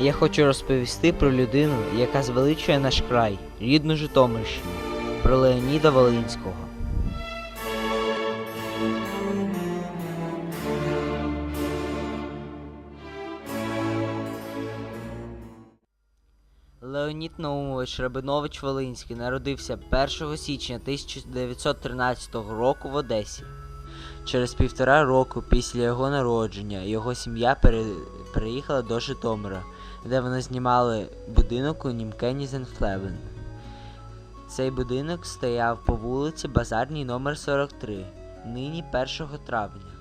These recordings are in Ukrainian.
Я хочу розповісти про людину, яка звеличує наш край, рідну Житомирщину, про Леоніда Волинського. Леонід Наумович Рабинович Волинський народився 1 січня 1913 року в Одесі. Через півтора року після його народження його сім'я пере... переїхала до Житомира, де вони знімали будинок у Німкенізенфлевен. Цей будинок стояв по вулиці Базарній номер 43, нині 1 травня.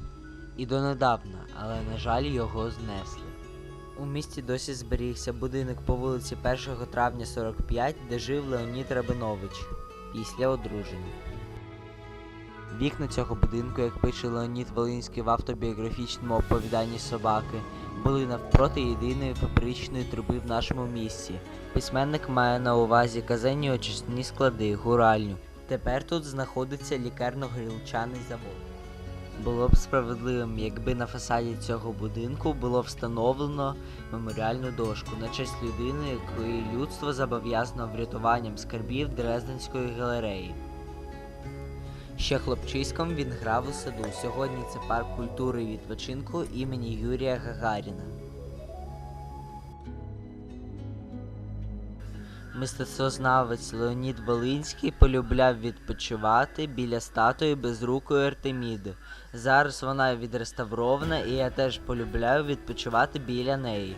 І донедавна, але на жаль, його знесли. У місті досі зберігся будинок по вулиці 1 травня 45, де жив Леонід Рабинович після одруження. Вікна цього будинку, як пише Леонід Волинський в автобіографічному оповіданні собаки, були навпроти єдиної фабричної труби в нашому місті. Письменник має на увазі казенні очисні склади, гуральню. Тепер тут знаходиться лікарно-грілчаний завод. Було б справедливим, якби на фасаді цього будинку було встановлено меморіальну дошку на честь людини, якої людство зобов'язано врятуванням скарбів Дрезденської галереї. Ще хлопчиськом він грав у саду. Сьогодні це парк культури і відпочинку імені Юрія Гагаріна. Мистецтвознавець Леонід Волинський полюбляв відпочивати біля статуї безрукої Артеміди. Зараз вона відреставрована, і я теж полюбляю відпочивати біля неї.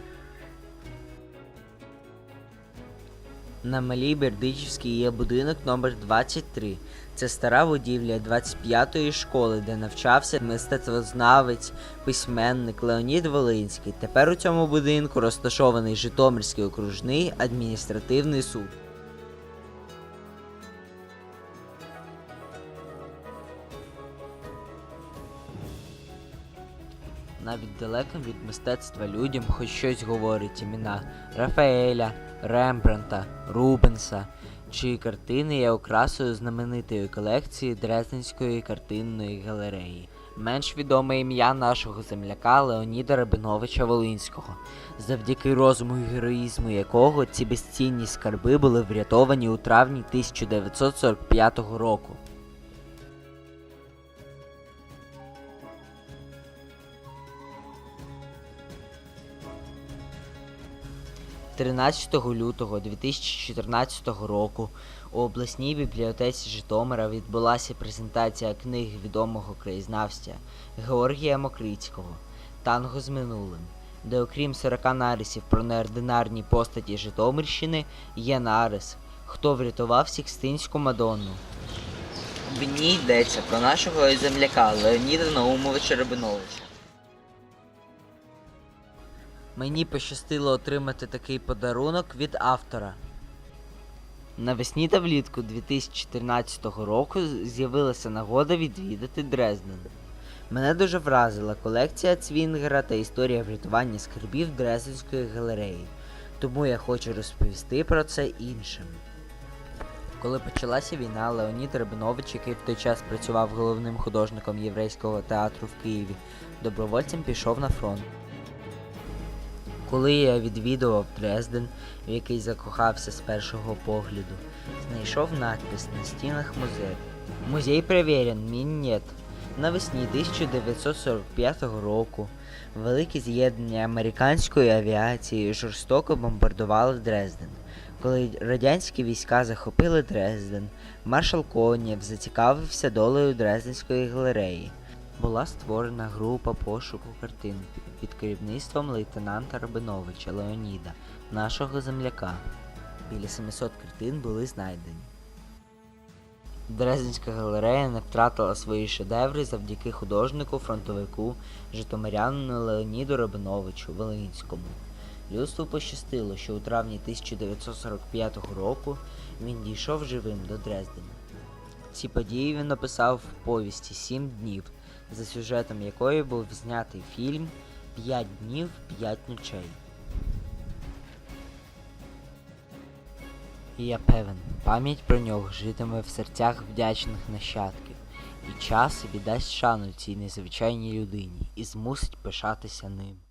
На Малій Бердичівській є будинок номер 23. Це стара будівля 25-ї школи, де навчався мистецтвознавець, письменник Леонід Волинський. Тепер у цьому будинку розташований Житомирський окружний адміністративний суд. Навіть далеким від мистецтва людям хоч щось говорить імена Рафаеля, Рембранта, Рубенса, чиї картини є окрасою знаменитої колекції Дрезденської картинної галереї. Менш відоме ім'я нашого земляка Леоніда Рабиновича Волинського, завдяки розуму і героїзму якого ці безцінні скарби були врятовані у травні 1945 року. – 13 лютого 2014 року у обласній бібліотеці Житомира відбулася презентація книг відомого краєзнавця Георгія Мокрицького Танго з минулим, де окрім 40 нарисів про неординарні постаті Житомирщини є нарис Хто врятував Сікстинську Мадонну. В ній йдеться про нашого земляка Леоніда Наумовича Рабиновича. Мені пощастило отримати такий подарунок від автора. Навесні та влітку 2014 року з'явилася нагода відвідати Дрезден. Мене дуже вразила колекція Цвінгера та історія врятування скарбів Дрезденської галереї, тому я хочу розповісти про це іншим. Коли почалася війна, Леонід Рабинович, який в той час працював головним художником єврейського театру в Києві, добровольцем пішов на фронт. Коли я відвідував Дрезден, в який закохався з першого погляду, знайшов надпис на стінах музею. Музей перевірен, мін нет. Навесні 1945 року великі з'єднання американської авіації жорстоко бомбардували Дрезден. Коли радянські війська захопили Дрезден, маршал Конєв зацікавився долею Дрезденської галереї. Була створена група пошуку картин під керівництвом лейтенанта Рабиновича Леоніда, нашого земляка. Біля 700 картин були знайдені. Дрезденська галерея не втратила свої шедеври завдяки художнику, фронтовику, житомирянину Леоніду Рабиновичу Волинському. Людству пощастило, що у травні 1945 року він дійшов живим до Дрездена. Ці події він описав в повісті Сім днів, за сюжетом якої був знятий фільм П'ять днів, п'ять ночей. І я певен, пам'ять про нього житиме в серцях вдячних нащадків, і час віддасть шану цій незвичайній людині і змусить пишатися ним.